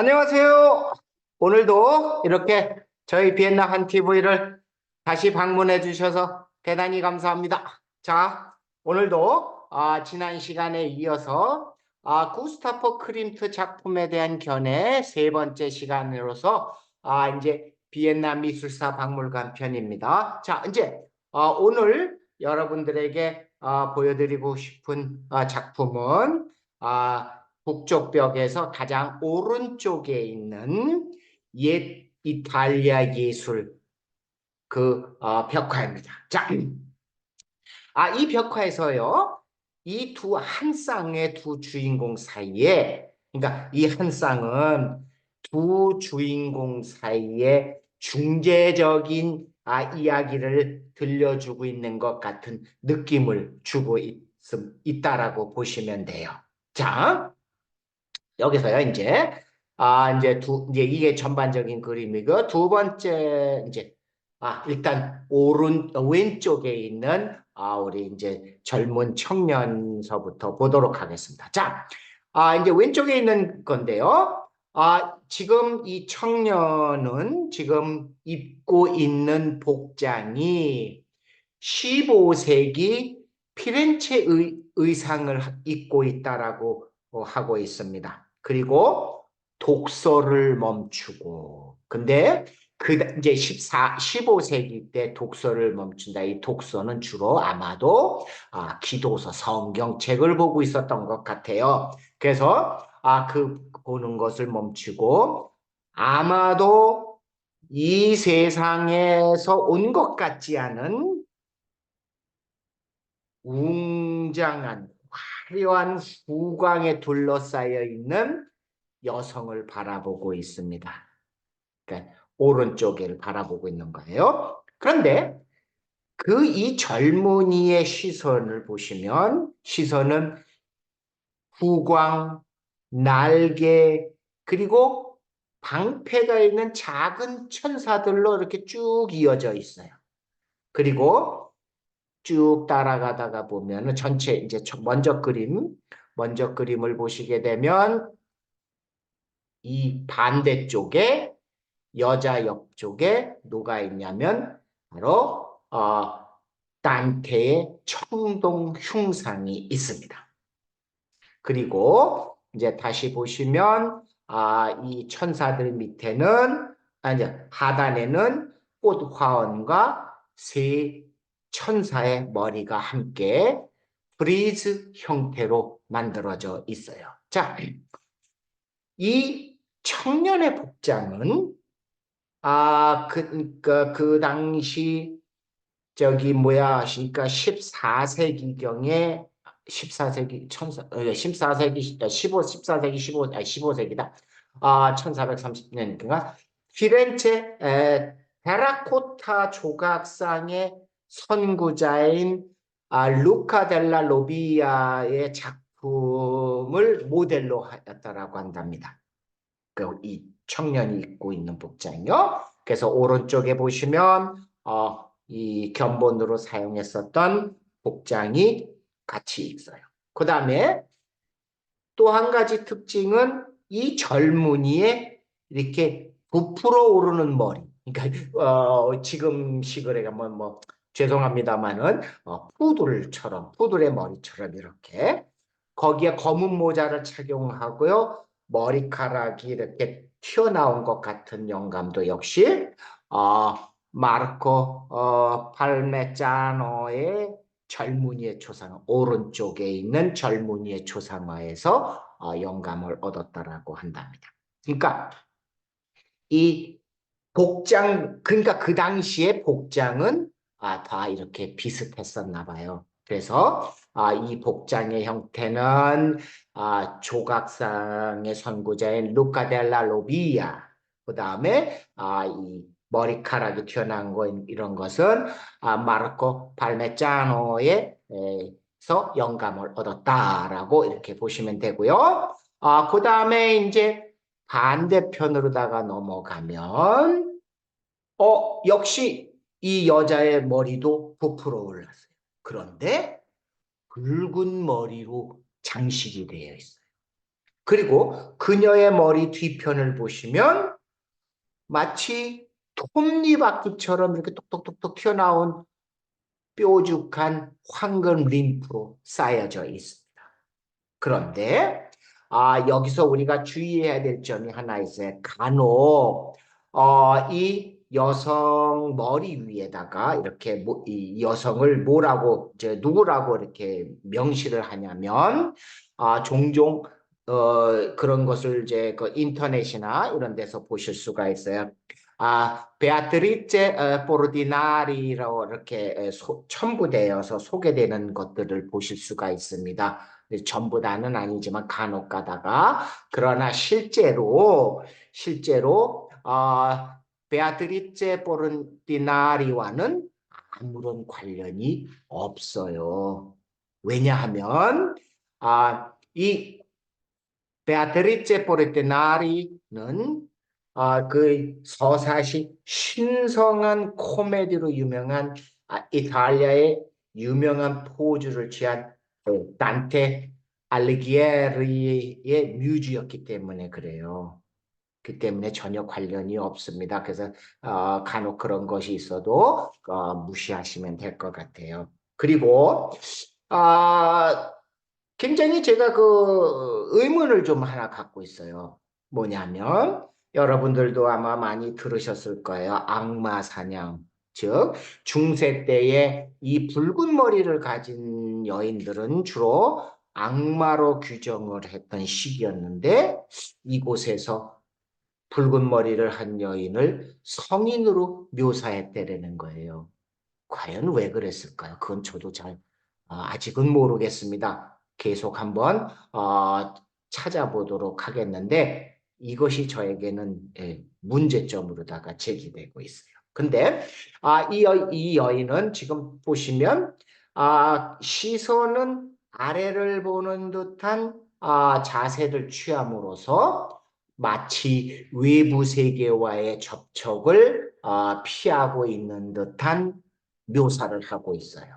안녕하세요. 오늘도 이렇게 저희 비엔나 한 TV를 다시 방문해 주셔서 대단히 감사합니다. 자, 오늘도 아, 지난 시간에 이어서 아, 구스타프 크림트 작품에 대한 견해 세 번째 시간으로서 아, 이제 비엔나 미술사 박물관 편입니다. 자, 이제 아, 오늘 여러분들에게 아, 보여드리고 싶은 아, 작품은 아, 북쪽 벽에서 가장 오른쪽에 있는 옛 이탈리아 예술 그 어, 벽화입니다. 자, 아, 이 벽화에서요, 이 두 한 쌍의 두 주인공 사이에, 그러니까 이 한 쌍은 두 주인공 사이에 중재적인 아, 이야기를 들려주고 있는 것 같은 느낌을 주고 있, 있다라고 보시면 돼요. 자, 여기서요, 이제, 아, 이제 두, 이제 이게 전반적인 그림이고, 두 번째, 이제, 아, 일단, 오른, 왼쪽에 있는, 아, 우리 이제 젊은 청년서부터 보도록 하겠습니다. 자, 아, 이제 왼쪽에 있는 건데요. 아, 지금 이 청년은 지금 입고 있는 복장이 15세기 피렌체 의, 의상을 입고 있다라고 어, 하고 있습니다. 그리고 독서를 멈추고 근데 그 이제 14 15세기 때 독서를 멈춘다. 이 독서는 주로 아마도 아, 기도서 성경책을 보고 있었던 것 같아요. 그래서 아, 그 보는 것을 멈추고 아마도 이 세상에서 온 것 같지 않은 웅장한 화려한 후광에 둘러싸여 있는 여성을 바라보고 있습니다. 그러니까 오른쪽을 바라보고 있는 거예요. 그런데 그 이 젊은이의 시선을 보시면 시선은 후광, 날개, 그리고 방패가 있는 작은 천사들로 이렇게 쭉 이어져 있어요. 그리고 쭉 따라가다가 보면은 전체 이제 먼저 그림, 먼저 그림을 보시게 되면 이 반대쪽에 여자 옆쪽에 누가 있냐면 바로 어, 단테의 청동 흉상이 있습니다. 그리고 이제 다시 보시면 아, 이 천사들 밑에는 아니 하단에는 꽃 화원과 새 천사의 머리가 함께 브리즈 형태로 만들어져 있어요. 자, 이 청년의 복장은 아, 그, 그, 그 당시 저기 뭐야, 그러니까 14세기경에 14세기 천사 14세기 15 14세기 15 아니 15세기다. 아, 1430년 그러니까 피렌체 에, 테라코타 조각상의 선구자인 아, 루카 델라 로비아의 작품을 모델로 하였다라고 한답니다. 그 이 청년이 입고 있는 복장이요. 그래서 오른쪽에 보시면 어, 이 견본으로 사용했었던 복장이 같이 있어요. 그 다음에 또 한 가지 특징은 이 젊은이의 이렇게 부풀어 오르는 머리. 그러니까 어, 지금 시골에 가면 뭐 죄송합니다만은 어, 푸들처럼 푸들의 머리처럼 이렇게 거기에 검은 모자를 착용하고요 머리카락이 이렇게 튀어나온 것 같은 영감도 역시 어, 마르코 어, 팔메자노의 젊은이의 초상 오른쪽에 있는 젊은이의 초상화에서 어, 영감을 얻었다라고 한답니다. 그러니까 이 복장 그러니까 그 당시의 복장은 아, 다 이렇게 비슷했었나 봐요. 그래서 아, 이 복장의 형태는 아, 조각상의 선구자인 루카델라 로비아 그 다음에 아, 이 머리카락이 튀어나온 거 이런 것은 아, 마르코 발메자노에서 영감을 얻었다라고 이렇게 보시면 되고요. 아, 그 다음에 이제 반대편으로다가 넘어가면 어 역시 이 여자의 머리도 부풀어 올랐어요. 그런데 붉은 머리로 장식이 되어 있어요. 그리고 그녀의 머리 뒤편을 보시면 마치 톱니바퀴처럼 이렇게 똑똑똑똑 튀어나온 뾰족한 황금 림프로 쌓여져 있습니다. 그런데 아, 여기서 우리가 주의해야 될 점이 하나 있어요. 간혹 어, 이 여성 머리 위에다가 이렇게 뭐, 이 여성을 뭐라고 이제 누구라고 이렇게 명시를 하냐면 아, 종종 어, 그런 것을 이제 그 인터넷이나 이런 데서 보실 수가 있어요. 아, 베아트리체 어, 포르디나리라고 이렇게 에, 소, 첨부되어서 소개되는 것들을 보실 수가 있습니다. 전부 다는 아니지만 간혹 가다가 그러나 실제로 실제로 어, 베아트리체 포르디나리와는 아무런 관련이 없어요. 왜냐하면 아, 이 베아트리체 포르디나리는 아, 그 서사시 신성한 코미디로 유명한 아, 이탈리아의 유명한 포주를 취한 그 단테 알리기에리의 뮤즈였기 때문에 그래요. 그 때문에 전혀 관련이 없습니다. 그래서 어, 간혹 그런 것이 있어도 어, 무시하시면 될 것 같아요. 그리고 아 굉장히 제가 그 의문을 좀 하나 갖고 있어요. 뭐냐면 여러분들도 아마 많이 들으셨을 거예요. 악마 사냥. 즉 중세 때에 이 붉은 머리를 가진 여인들은 주로 악마로 규정을 했던 시기였는데 이곳에서 붉은 머리를 한 여인을 성인으로 묘사했다라는 거예요. 과연 왜 그랬을까요? 그건 저도 잘 어, 아직은 모르겠습니다. 계속 한번 어, 찾아보도록 하겠는데 이것이 저에게는 예, 문제점으로다가 제기되고 있어요. 근데 아, 이, 여, 이 여인은 지금 보시면 아, 시선은 아래를 보는 듯한 아, 자세를 취함으로써 마치 외부 세계와의 접촉을 아, 피하고 있는 듯한 묘사를 하고 있어요.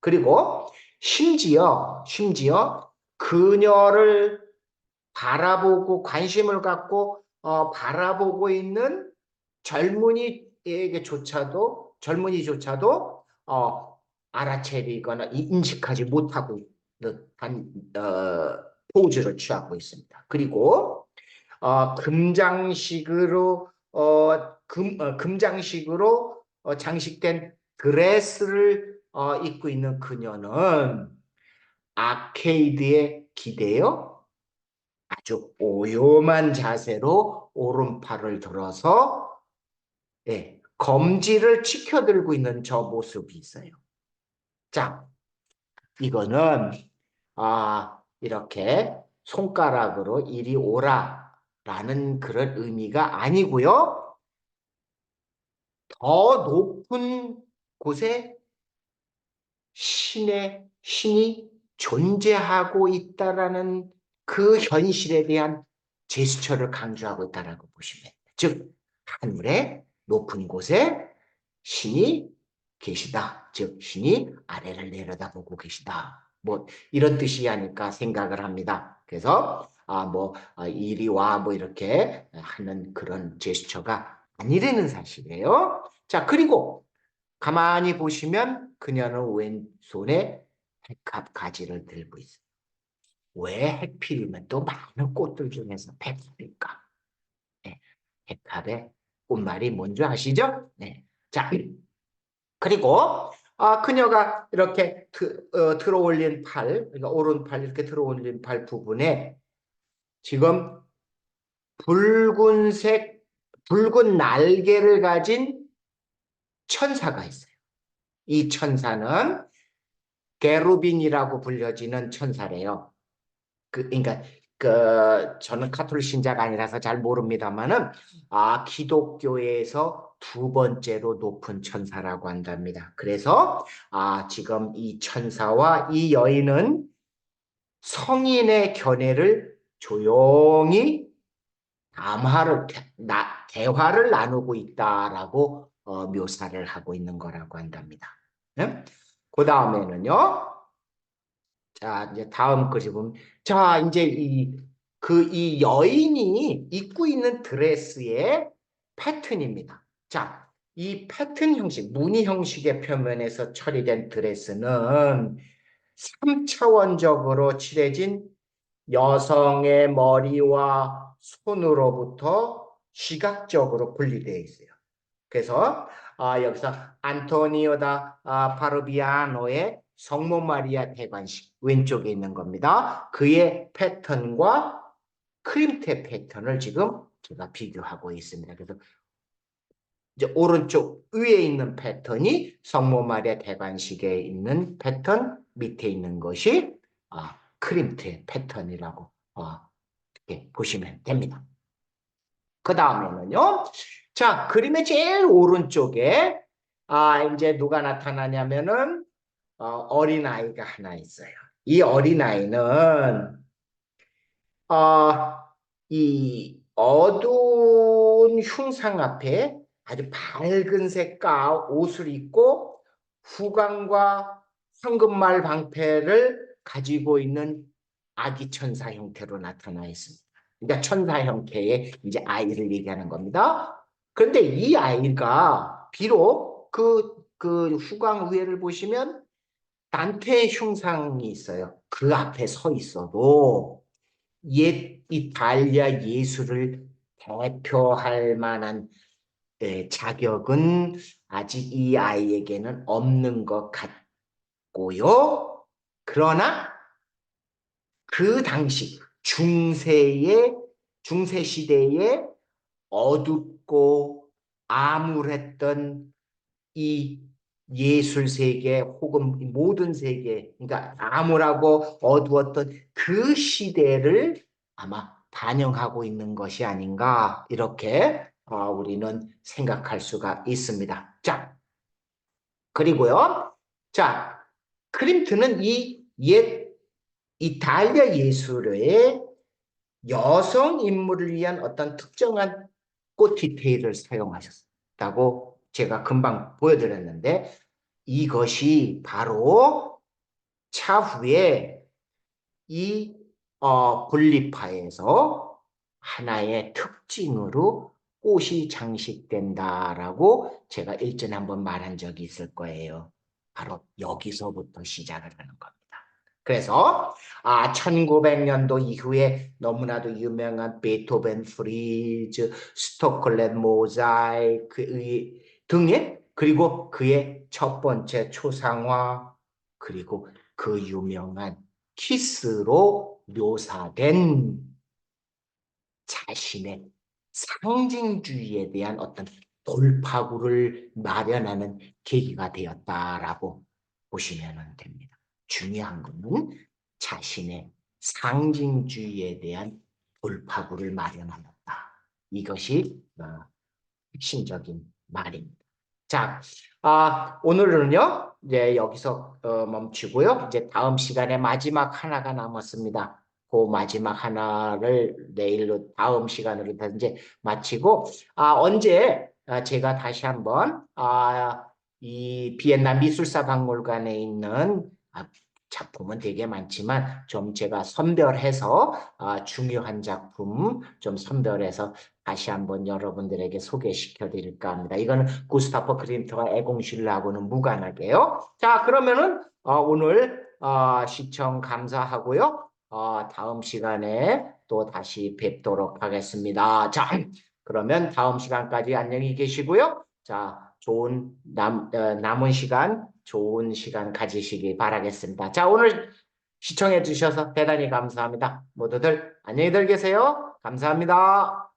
그리고 심지어 심지어 그녀를 바라보고 관심을 갖고 어, 바라보고 있는 젊은이에게조차도 젊은이조차도 어, 알아채리거나 인식하지 못하고 듯한 어, 포즈를 취하고 있습니다. 그리고 어, 금장식으로 어, 금, 어, 금장식으로 어, 장식된 드레스를 어, 입고 있는 그녀는 아케이드에 기대어 아주 오요만 자세로 오른팔을 들어서 네, 검지를 치켜들고 있는 저 모습이 있어요. 자, 이거는 아 이렇게 손가락으로 이리 오라 라는 그런 의미가 아니고요. 더 높은 곳에 신의 신이 존재하고 있다라는 그 현실에 대한 제스처를 강조하고 있다라고 보시면 됩니다. 즉 하늘의 높은 곳에 신이 계시다. 즉 신이 아래를 내려다보고 계시다. 뭐 이런 뜻이 아닐까 생각을 합니다. 그래서 아 뭐 아, 이리 와 뭐 이렇게 하는 그런 제스처가 아니라는 사실이에요. 자 그리고 가만히 보시면 그녀는 왼손에 백합 가지를 들고 있어요. 왜 해필이면 또 많은 꽃들 중에서 백합일까? 네, 백합의 꽃말이 뭔지 아시죠? 네. 자, 그리고 아, 그녀가 이렇게 드, 어, 들어올린 팔, 그러니까 오른팔 이렇게 들어올린 팔 부분에 지금 붉은색, 붉은 날개를 가진 천사가 있어요. 이 천사는 게루빈이라고 불려지는 천사래요. 그 그러니까 그 저는 카톨릭 신자가 아니라서 잘 모릅니다만은 아 기독교에서 두 번째로 높은 천사라고 한답니다. 그래서 아 지금 이 천사와 이 여인은 성인의 견해를 조용히 담화를 나, 대화를 나누고 있다라고 어, 묘사를 하고 있는 거라고 한답니다. 네? 그 다음에는요. 자, 이제 다음 그림은 자, 이제 이 그 이 여인이 입고 있는 드레스의 패턴입니다. 자, 이 패턴 형식, 무늬 형식의 표면에서 처리된 드레스는 3차원적으로 칠해진 여성의 머리와 손으로부터 시각적으로 분리되어 있어요. 그래서 아, 여기서 안토니오다 아, 파르비아노의 성모 마리아 대관식 왼쪽에 있는 겁니다. 그의 패턴과 크림테 패턴을 지금 제가 비교하고 있습니다. 그래서 이제 오른쪽 위에 있는 패턴이 성모 마리아 대관식에 있는 패턴, 밑에 있는 것이 아, 크림테 패턴이라고 어, 이렇게 보시면 됩니다. 그 다음에는요. 자, 그림의 제일 오른쪽에 아, 이제 누가 나타나냐면은 어, 어린아이가 하나 있어요. 이 어린아이는 어, 이 어두운 흉상 앞에 아주 밝은 색깔 옷을 입고 후광과 황금말 방패를 가지고 있는 아기 천사 형태로 나타나 있습니다. 그러니까 천사 형태의 이제 아이를 얘기하는 겁니다. 그런데 이 아이가 비록 그, 그 후광 위에를 보시면 단테의 흉상이 있어요. 그 앞에 서 있어도 옛 이탈리아 예술을 대표할 만한 에, 자격은 아직 이 아이에게는 없는 것 같고요. 그러나 그 당시 중세의 중세 시대에 어둡고 암울했던 이 예술 세계 혹은 모든 세계 그러니까 암울하고 어두웠던 그 시대를 아마 반영하고 있는 것이 아닌가 이렇게 어, 우리는 생각할 수가 있습니다. 자 그리고요 자 크림트는 이 옛 이탈리아 예술의 여성 인물을 위한 어떤 특정한 꽃 디테일을 사용하셨다고 제가 금방 보여드렸는데 이것이 바로 차후에 이 어, 분리파에서 하나의 특징으로 꽃이 장식된다라고 제가 일전에 한번 말한 적이 있을 거예요. 바로 여기서부터 시작을 하는 겁니다. 그래서 아 1900년도 이후에 너무나도 유명한 베토벤 프리즈, 스토클렛 모자이크 등의 그리고 그의 첫 번째 초상화 그리고 그 유명한 키스로 묘사된 자신의 상징주의에 대한 어떤 돌파구를 마련하는 계기가 되었다라고 보시면 됩니다. 중요한 것은 자신의 상징주의에 대한 돌파구를 마련하였다. 이것이 어, 핵심적인 말입니다. 자, 아, 오늘은요, 이제 여기서 어, 멈추고요. 이제 다음 시간에 마지막 하나가 남았습니다. 그 마지막 하나를 내일로 다음 시간으로 이제 마치고 아 언제 아, 제가 다시 한번 아, 이 비엔나 미술사 박물관에 있는 아, 작품은 되게 많지만 좀 제가 선별해서 아, 중요한 작품 좀 선별해서 다시 한번 여러분들에게 소개시켜 드릴까 합니다. 이거는 구스타퍼 크림트와 애공실라고는 무관하게요. 자 그러면은 어, 오늘 어, 시청 감사하고요. 어, 다음 시간에 또 다시 뵙도록 하겠습니다. 자 그러면 다음 시간까지 안녕히 계시고요. 자 좋은 남, 어, 남은 시간 좋은 시간 가지시기 바라겠습니다. 자, 오늘 시청해 주셔서 대단히 감사합니다. 모두들 안녕히 들 계세요. 감사합니다.